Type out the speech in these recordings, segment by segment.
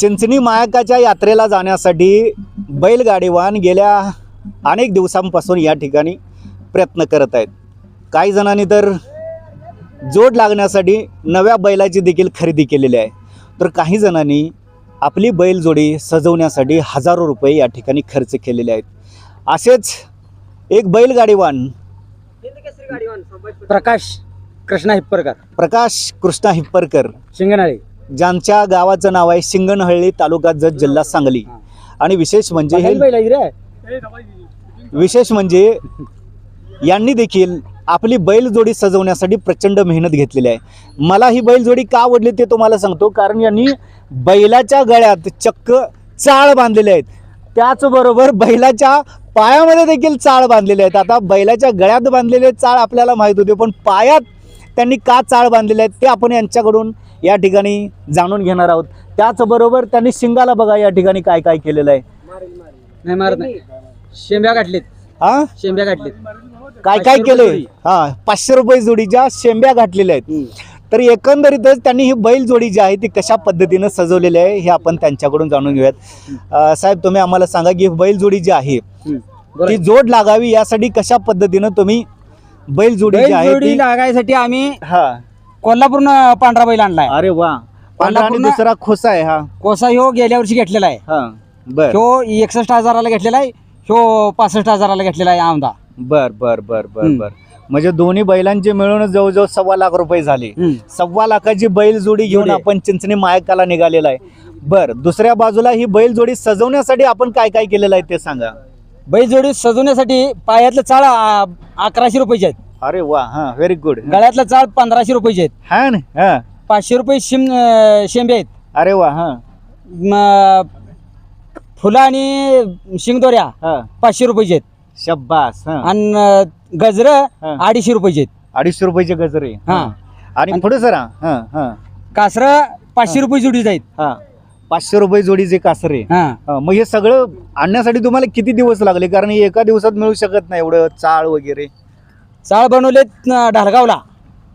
चिंचणी मायकाच्या यात्रेला जाण्यासाठी बैलगाडीवान गेल्या अनेक दिवसांपासून या ठिकाणी प्रयत्न करत आहेत. काही जणांनी तर जोड लागण्यासाठी नव्या बैलाची देखील खरेदी केलेली आहे. तर काही जणांनी आपली बैलजोडी सजवण्यासाठी हजारो रुपये या ठिकाणी खर्च केलेले आहेत. असेच एक बैलगाडीवान प्रकाश कृष्णा हिप्परकर. प्रकाश कृष्णा हिप्परकर. शिंगणाळे. ज्यांच्या गावाचं नाव आहे शिंगणहळ्ळी तालुका जत जिल्हा सांगली. आणि विशेष म्हणजे हे विशेष म्हणजे यांनी देखील आपली बैलजोडी सजवण्यासाठी प्रचंड मेहनत घेतलेली आहे. मला ही बैलजोडी का आवडली ते तुम्हाला सांगतो कारण यांनी बैलाच्या गळ्यात चक्क चाळ बांधलेले आहेत. त्याचबरोबर बैलाच्या पायामध्ये देखील चाळ बांधलेले आहेत. आता बैलाच्या गळ्यात बांधलेले चाळ आपल्याला माहीत होते पण पायात त्यांनी का चाळ बांधलेले आहेत ते आपण यांच्याकडून या ठिकाणी जाणून घेणार आहोत. त्याचबरोबर त्यांनी शिंगाला बघा या ठिकाणी काय काय केलेलं आहे. नाही मारत नाही. शेंब्या गाठलीत. हा? शेंब्या गाठलीत. काय काय जोडी. हा पाचशे रुपये जोडीच्या शेंब्या घातलेल्या आहेत. तर एकंदरीतच त्यांनी ही बैल जोडी जी आहे ती कशा पद्धतीनं सजवलेली आहे हे आपण त्यांच्याकडून जाणून घेऊयात. साहेब तुम्ही आम्हाला सांगा की बैल जोडी जी आहे ती जोड लागावी यासाठी कशा पद्धतीनं तुम्ही बैल जोडी जी आहे जोडी ती. लागायसाठी आम्ही हा. कोल्हापूरनं पांढरा बैल आणलाय. अरे वा. पांढरा आणि कोल्हापूरनं- दुसरा खोसा आहे हा. कोसा ह्यो गेल्या वर्षी घेतलेला आहे. हा. बर. ह्यो एकसष्ट हजाराला घेतलेला आहे ह्यो पासष्ट हजाराला घेतलेला आहे आमदा. बर बर बर बर हम्म. बर. म्हणजे दोन्ही बैलांचे मिळून जवळजवळ सव्वा लाख रुपये झाले. सव्वा लाखाची बैल जोडी घेऊन जोडी आहे. आपण चिंचणी मायकाला निघालेला आहे. बर दुसऱ्या बाजूला ही बैल जोडी सजवण्यासाठी आपण काय काय केलेलं आहे ते सांगा. बैल जोडी सजवण्यासाठी पायातलं चाळ आ, अकराशे रुपयाचे आहेत. अरे वा हा व्हेरी गुड गळ्यातलं चाळ पंधराशे रुपयाचे आहेत. हा ना हा. पाचशे रुपये शिम अं, शेंबे आहेत. अरे वा हा. म, फुलं आणि शिंगदोऱ्या हा. पाचशे रुपयाचे आहेत. शब्बास हा. आणि गजर हा. अडीचशे रुपयाचे आहेत. अडीचशे रुपयाचे गजरे हा. आणि पुढे सर हा हा. कासर पाचशे रुपये जोडीच आहेत. हा. पाचशे रुपये जोडीचे कासरे हा. मग हे सगळं आणण्यासाठी तुम्हाला किती दिवस लागले? कारण हे एका दिवसात मिळू शकत नाही एवढं चाळ वगैरे. चाळ बनवलेत अं, ढालगावला.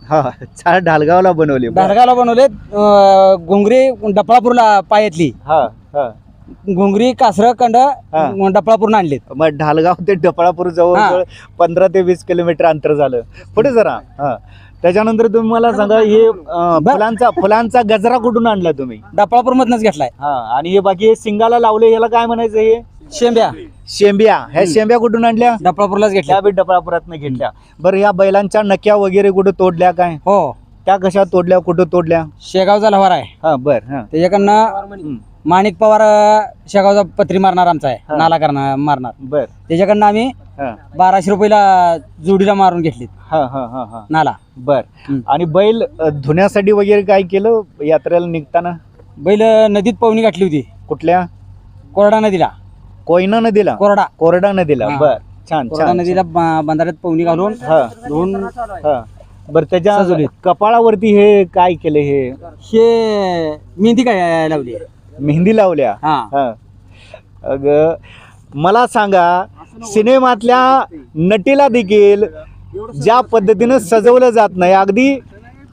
हा चाळ ढालगावला बनवले. बरं. ढालगावला बनवलेत अं, घोंगरी डपळापूरला पायातली. हा हा. घोंगरी कासर कंड डपळापूरला आणलेत. मग ढालगाव ते डपळापूर जवळ पंधरा ते वीस किलोमीटर अंतर झालं. पुढे जरा त्याच्यानंतर तुम्ही मला सांगा हे फुलांचा फुलांचा गजरा कुठून आणला तुम्ही? डपळापूर मधनच घेतलाय. हा आणि हे बाकी हे सिंगाला लावले याला काय म्हणायचं हे? शेंब्या. शेंब्या. ह्या शेंब्या कुठून आणल्या? डपळापूरलाच घेतल्या. डपळापुरातनं घेतल्या. बरं ह्या बैलांच्या नक्या वगैरे कुठं तोडल्या काय? हो. त्या कशा तोडल्या कुठं तोडल्या? शेगावचा लवार आहे. हा बर हा. त्याच्याकडनं माणिक पवार अं, शेगावचा पत्री मारणार आमचा हा. आहे नाला करणार मारणार. बर. त्याच्याकडनं आम्ही हा. बाराशे रुपयाला जोडीला मारून घेतली हा हा हा हा. नाला. बर. हम्म. आणि बैल अ, धुण्यासाठी वगैरे काय केलं यात्रेला निघताना? बैल नदीत पवनी गाठली होती. कुठल्या? कोरडा नदीला. कोयना नदीला? कोरडा. कोरडा नदीला. हा. बर. छान कोरडा छान नदीला ब- बंधाऱ्यात पवनी घालून हा. धुवून हा. बर त्याच्या सजवलीत. कपाळावरती हे काय केलं हे? हे मेहंदी काय लावली? मेहंदी लावल्या? हा. हा. अग मला सांगा सिनेमातल्या नटीला देखील ज्या पद्धतीनं सजवलं जात नाही अगदी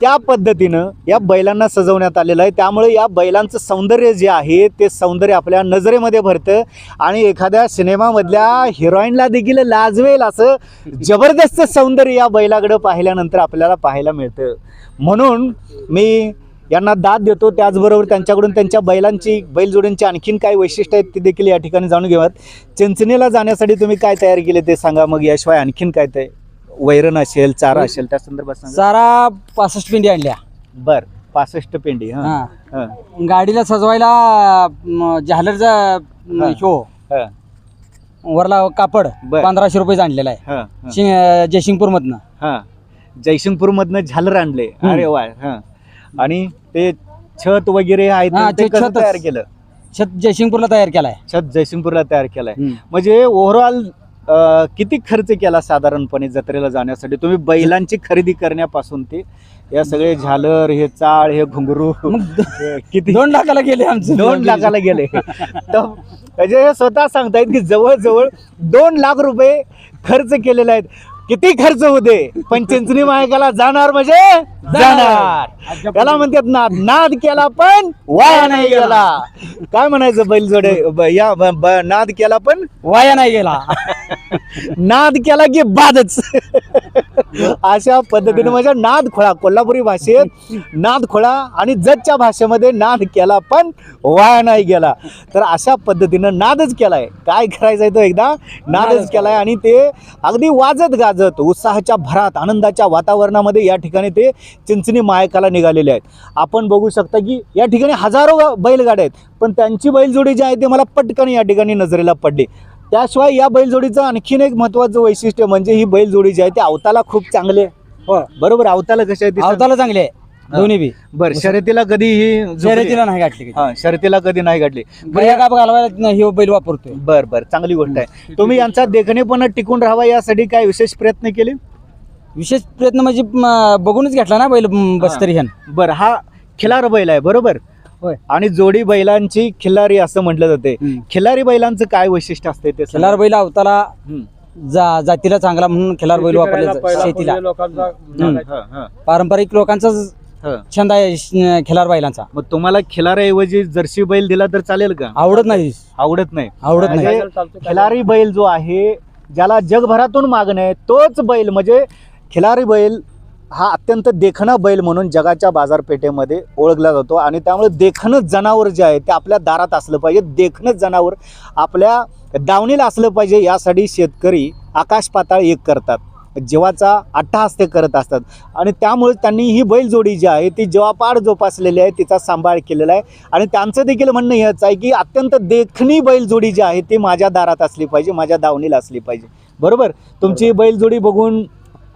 त्या पद्धतीनं या बैलांना सजवण्यात आलेलं आहे. त्यामुळे या बैलांचं सौंदर्य जे आहे ते सौंदर्य आपल्या नजरेमध्ये भरतं आणि एखाद्या सिनेमामधल्या हिरोईनला देखील लाजवेल असं जबरदस्त सौंदर्य या बैलाकडं पाहिल्यानंतर आपल्याला पाहायला मिळतं. म्हणून मी यांना दाद देतो. त्याचबरोबर त्यांच्याकडून त्यांच्या बैलांची बैलजोडींची आणखीन काय वैशिष्ट्य आहेत ते देखील या ठिकाणी जाणून घेऊयात. चिंचणीला जाण्यासाठी तुम्ही काय तयार केले ते सांगा. मग याशिवाय आणखीन काय ते? वैरण असेल चारा असेल त्या संदर्भात सांगा. चारा पासष्ट पिंडी आणल्या. बर पासष्ट पेंडी हा. हा. हा, गाडीला सजवायला म, झालरचा म, हा. ह्यो. हा, वरला कापड बर. पंधराशे रुपये आणलेला आहे. हा, हा, शिंग- जयसिंगपूर मधनं हा. जयसिंगपूर मधनं झालर आणले. अरे वा हा. आणि ते छत वगैरे आहे हा, ते ते कसं छतच. तयार केलं? छत जयसिंगपूरला तयार केलाय. छत जयसिंगपूरला तयार केलाय. म्हणजे ओव्हरऑल किती खर्च केला साधारणपणे जत्रेला जाण्यासाठी? तुम्ही बैलांची खरेदी करण्यापासून ते या सगळे झालर हे चाळ हे घुंगरू मग हे किती? दोन लाखाला गेले आमचे. दोन लाखाला गेले. तर म्हणजे हे स्वतः सांगतायत की जवळजवळ दोन लाख रुपये खर्च केलेले आहेत. किती खर्च होते पण चिंचणी मायकाला जाणार म्हणजे जाणार. त्याला म्हणतात नाद नाद केला पण वाया नाही गेला. काय म्हणायचं बैल जोडे या ब- ब- नाद केला पण वाया नाही गेला. नाद केला की बादच. अशा पद्धतीने म्हणजे नाद खोळा कोल्हापुरी भाषेत नाद खोळा आणि जतच्या भाषेमध्ये नाद केला पण वाया नाही गेला. तर अशा पद्धतीनं नादच केलाय. काय करायचंय तो एकदा? नादच केलाय. आणि ते अगदी वाजत गाजत उत्साहाच्या भरात आनंदाच्या वातावरणामध्ये या ठिकाणी ते चिंचणी मायकाला निघालेले आहेत. आपण बघू शकता की या ठिकाणी हजारो बैलगाड्या आहेत पण त्यांची बैलजोडी जी आहे ते मला पटकन या ठिकाणी नजरेला पडली. त्याशिवाय या बैलजोडीचं आणखीन एक महत्वाचं वैशिष्ट्य म्हणजे ही बैलजोडी जी आहे ती अवताला खूप चांगले. हो. बरोबर? अवताला कशा आहे. अवताला चांगले आहे. दोन्ही बी. बर शर्यतीला कधी ही? शर्यतीला नाही गाठली. हा शर्यतीला कधी नाही गया गाप घालवायला ही बैल वापरतोय. बर बर चांगली गोष्ट आहे. तुम्ही यांचा देखणेपणा टिकून राहावा यासाठी काय विशेष प्रयत्न केले? विशेष प्रयत्न म्हणजे बघूनच घेतला ना बैल बस्तरी ह्यान. बर हा खिलार बैल आहे बरोबर? होय. आणि जोडी बैलांची खिल्लारी असं म्हटलं जाते. खिल्लारी बैलांचं काय वैशिष्ट्य असते ते. खिलार बैल अवताला. जा जातीला चांगला म्हणून खिलार बैल वापरले जातात शेतीला. पारंपरिक लोकांचाच हा. छंद आहे श- खिलार बैलांचा. मग तुम्हाला खिलाराऐवजी जर्सी बैल दिला तर चालेल का? आवडत नाही. आवडत नाही. आवडत नाही. म्हणजे खिलारी बैल जो आहे ज्याला जगभरातून मागणं आहे तोच बैल म्हणजे खिलारी बैल हा अत्यंत देखणा बैल म्हणून जगाच्या बाजारपेठेमध्ये ओळखला जातो आणि त्यामुळे देखणं जनावर जे आहे ते आपल्या दारात असलं पाहिजे. देखणं जनावर आपल्या दावणीला असलं पाहिजे यासाठी शेतकरी आकाश पाताळ एक करतात. जीवाचा अट्टहास ते करत असतात. आणि त्यामुळे त्यांनी ही बैलजोडी जी आहे ती जीवापाड जोपासलेली आहे तिचा सांभाळ केलेला आहे. आणि त्यांचं देखील म्हणणं हेच आहे की अत्यंत देखणी बैलजोडी जी आहे ती माझ्या दारात असली पाहिजे माझ्या दावणीला असली पाहिजे. बरोबर? तुमची बैलजोडी बघून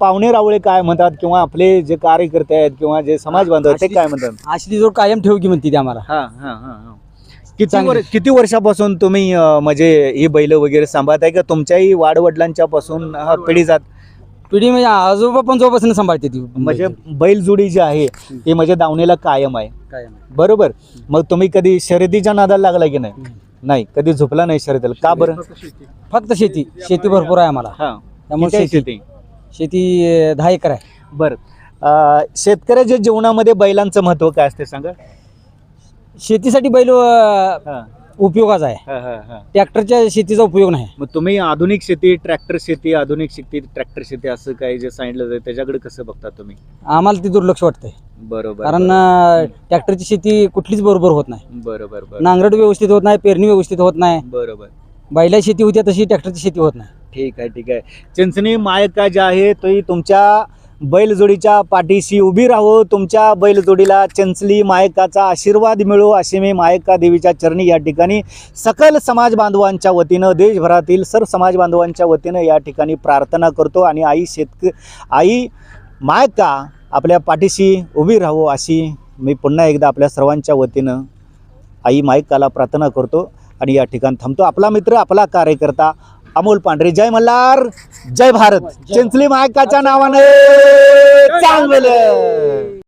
पाहुणे रावळे काय म्हणतात किंवा आपले जे कार्यकर्ते आहेत किंवा जे समाज बांधव आहेत, ते काय म्हणतात? अशी जोड कायम ठेव की म्हणते ती आम्हाला. हा हा हा हा. किती. वर किती वर्षापासून तुम्ही म्हणजे ही बैल वगैरे सांभाळताय का तुमच्याही वाडवडिलांच्या पासून पिढी जात पिढी म्हणजे आजोबा पण जोपासून सांभाळते ती म्हणजे बैलजोडी जी आहे ती म्हणजे दावणीला कायम आहे. कायम बरोबर? मग तुम्ही कधी शर्यतीच्या नादाला लागला की नाही? नाही कधी झोपला नाही शर्यतीला? का बरं? फक्त शेती. शेती. भरपूर आहे आम्हाला. हा. त्यामुळे आहे शेती. शेती? शेती अं, दहा एकर आहे. बरं. अं, शेतकऱ्याच्या जीवनामध्ये बैलांचं महत्त्व काय असते सांगा? शेतीसाठी बैल अं, हा, उपयोगाचा आहे. हा, हा, हा. ट्रॅक्टरच्या शेतीचा उपयोग नाही. मग तुम्ही आधुनिक शेती ट्रॅक्टर शेती आधुनिक शेती ट्रॅक्टर शेती असं काही जे सांगितलं जातं त्याच्याकडे कसं बघता तुम्ही? आम्हाला ती दुर्लक्ष वाटतंय. बरोबर कारण अं, ट्रॅक्टरची शेती कुठलीच बरोबर होत नाही. बरोबर बरोबर. नांगरट व्यवस्थित होत नाही पेरणी व्यवस्थित होत नाही. बरोबर. बैला शेती होती तशी ट्रॅक्टरची शेती होत नाही. ठीक आहे ठीक आहे. चिंचणी मायका जी आहे ती तुमच्या बैलजोडीच्या पाठीशी उभी राहो. तुमच्या बैलजोडीला चंचली मायकाचा आशीर्वाद मिळो अशी मी मायका देवीच्या चरणी या ठिकाणी सकल समाज बांधवांच्या वतीनं देशभरातील सर्व समाज बांधवांच्या वतीनं या ठिकाणी प्रार्थना करतो आणि आई शेतक आई मायका आपल्या पाठीशी उभी राहो अशी मी पुन्हा एकदा आपल्या सर्वांच्या वतीनं आई मायकाला प्रार्थना करतो आणि या ठिकाणी थांबतो. आपला मित्र आपला कार्यकर्ता अमोल पांढरे. जय मल्हार. जय भारत. चिंचली मायकाच्या नावाने चांगलं.